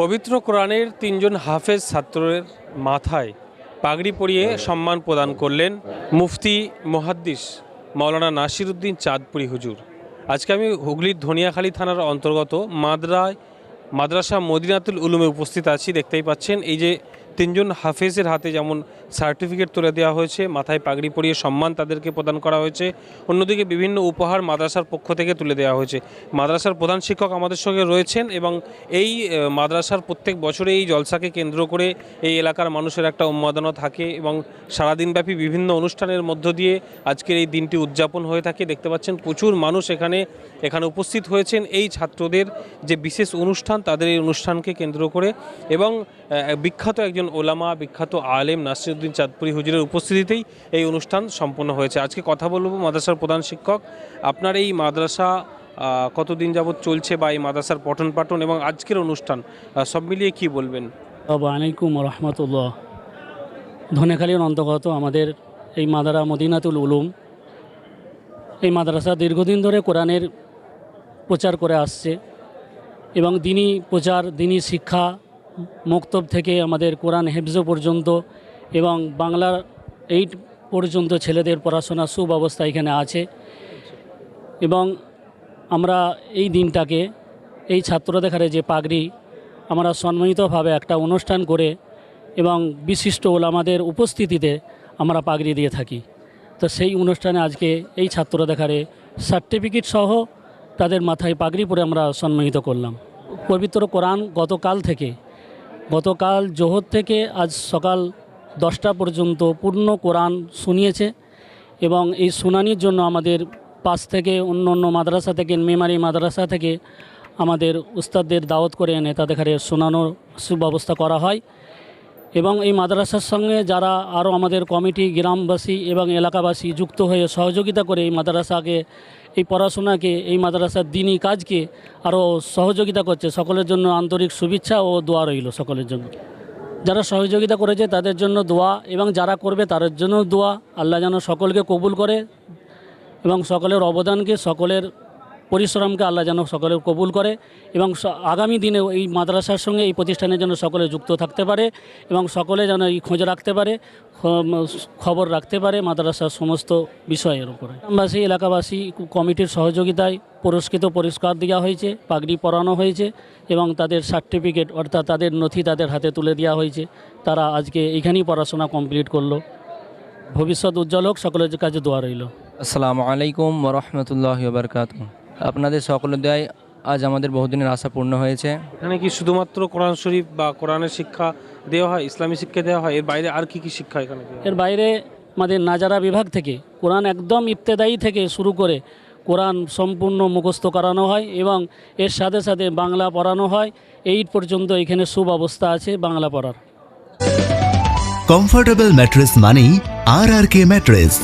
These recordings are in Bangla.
পবিত্র কোরআনের তিনজন হাফেজ ছাত্রের মাথায় পাগড়ি পরিয়ে সম্মান প্রদান করলেন মুফতি মুহাদ্দিস মাওলানা নাসিরুদ্দিন চাঁদপুরি হুজুর। আজকে আমি হুগলির ধনিয়াখালী থানার অন্তর্গত মাদ্রায় মাদ্রাসা মদিনাতুল উলুমে উপস্থিত আছি, দেখতেই পাচ্ছেন। এই যে তিনজন হাফেজের হাতে যেমন সার্টিফিকেট তুলে দেওয়া হয়েছে, মাথায় পাগড়ি পরিয়ে সম্মান তাদেরকে প্রদান করা হয়েছে, অন্যদিকে বিভিন্ন উপহার মাদ্রাসার পক্ষ থেকে তুলে দেওয়া হয়েছে। মাদ্রাসার প্রধান শিক্ষক আমাদের সঙ্গে রয়েছেন এবং এই মাদ্রাসার প্রত্যেক বছরে এই জলসাকে কেন্দ্র করে এই এলাকার মানুষের একটা উন্মাদনা থাকে এবং সারাদিনব্যাপী বিভিন্ন অনুষ্ঠানের মধ্য দিয়ে আজকের এই দিনটি উদযাপন হয়ে থাকে। দেখতে পাচ্ছেন প্রচুর মানুষ এখানে এখানে উপস্থিত হয়েছেন। এই ছাত্রদের যে বিশেষ অনুষ্ঠান, তাদের এই অনুষ্ঠানকে কেন্দ্র করে এবং বিখ্যাত একজন ওলামা বিখ্যাত আলেম নাসিরুদ্দিন চাঁদপুরি হুজুরের উপস্থিতিতেই এই অনুষ্ঠান সম্পন্ন হয়েছে। আজকে কথা বলব মাদ্রাসার প্রধান শিক্ষক। আপনার এই মাদ্রাসা কতদিন যাবৎ চলছে বা এই মাদ্রাসার পঠন পাঠন এবং আজকের অনুষ্ঠান সব মিলিয়ে কি বলবেন? আলাইকুম রহমতুল্লাহ। ধনেখালীর অন্তর্গত আমাদের এই মাদারা মদিনাতুল উলুম। এই মাদ্রাসা দীর্ঘদিন ধরে কোরআনের প্রচার করে আসছে এবং দিনই প্রচার, দিনই শিক্ষা মক্তব থেকে আমাদের কোরআন হেফজ পর্যন্ত এবং বাংলার এইট পর্যন্ত ছেলেদের পড়াশোনা সুব্যবস্থা এখানে আছে। এবং আমরা এই দিনটাকে এই ছাত্রদের হারে যে পাগড়ি আমরা সম্মানিতভাবে একটা অনুষ্ঠান করে এবং বিশিষ্ট ওলামাদের উপস্থিতিতে আমরা পাগড়ি দিয়ে থাকি। তো সেই অনুষ্ঠানে আজকে এই ছাত্র দেখারে সার্টিফিকেট সহ তাদের মাথায় পাগড়ি পরে আমরা সম্মানিত করলাম। পবিত্র কোরআন গতকাল থেকে গতকাল জোহর থেকে আজ সকাল দশটা পর্যন্ত পূর্ণ কোরআন শুনিয়েছে এবং এই শুনানির জন্য আমাদের পাশ থেকে অন্য অন্য মাদ্রাসা থেকে, মেমারি মাদ্রাসা থেকে আমাদের উস্তাদদের দাওয়াত করে এনে তাদের শোনানোর সুব্যবস্থা করা হয়। এবং এই মাদ্রাসার সঙ্গে যারা আরও আমাদের কমিটি, গ্রামবাসী এবং এলাকাবাসী যুক্ত হয়ে সহযোগিতা করে এই মাদ্রাসাকে, এই পড়াশোনাকে, এই মাদ্রাসার দিনই কাজকে আরও সহযোগিতা করছে, সকলের জন্য আন্তরিক শুভেচ্ছা ও দোয়া রইল সকলের জন্য। যারা সহযোগিতা করেছে তাদের জন্য দোয়া এবং যারা করবে তাদের জন্য দোয়া। আল্লাহ যেন সকলকে কবুল করে এবং সকলের অবদানকে, সকলের পরিশ্রমকে আল্লাহ যেন সকলের কবুল করে এবং আগামী দিনেও এই মাদ্রাসার সঙ্গে এই প্রতিষ্ঠানের জন্য সকলে যুক্ত থাকতে পারে এবং সকলে যেন এই খোঁজ রাখতে পারে খবর রাখতে পারে মাদ্রাসার সমস্ত বিষয়ের উপরে। গ্রামবাসী, এলাকাবাসী কমিটির সহযোগিতায় পুরস্কৃত পুরস্কার দেওয়া হয়েছে, পাগড়ি পরানো হয়েছে এবং তাদের সার্টিফিকেট অর্থাৎ তাদের নথি তাদের হাতে তুলে দেওয়া হয়েছে। তারা আজকে এখানেই পড়াশোনা কমপ্লিট করল। ভবিষ্যৎ উজ্জ্বল হোক, সকলের কাছে দোয়া রইল। আসসালামু আলাইকুম রহমতুল্লাহ বারকাত আপনাদের সকলের দেয় আজ আমাদের বহুদিনের আশা পূর্ণ হয়েছে। এখানে কি শুধুমাত্র কোরআন শরীফ বা কোরআনের শিক্ষা দেওয়া হয় ইসলামী শিক্ষা দেওয়া হয়? এর বাইরে আর কি কি শিক্ষা এখানে এর বাইরে আমাদের নাজারা বিভাগ থেকে কোরআন একদম ইবতেদায়ী থেকে শুরু করে কোরআন সম্পূর্ণ মুখস্থ করানো হয় এবং এর সাথে সাথে বাংলা পড়ানো হয়। এইট পর্যন্ত এখানে সুব্যবস্থা আছে বাংলা পড়ার। কমফোর্টেবল ম্যাট্রেস মানেই R R K mattress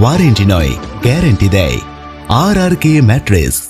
warranty নয় গ্যারেন্টি দেয়। R R K mattress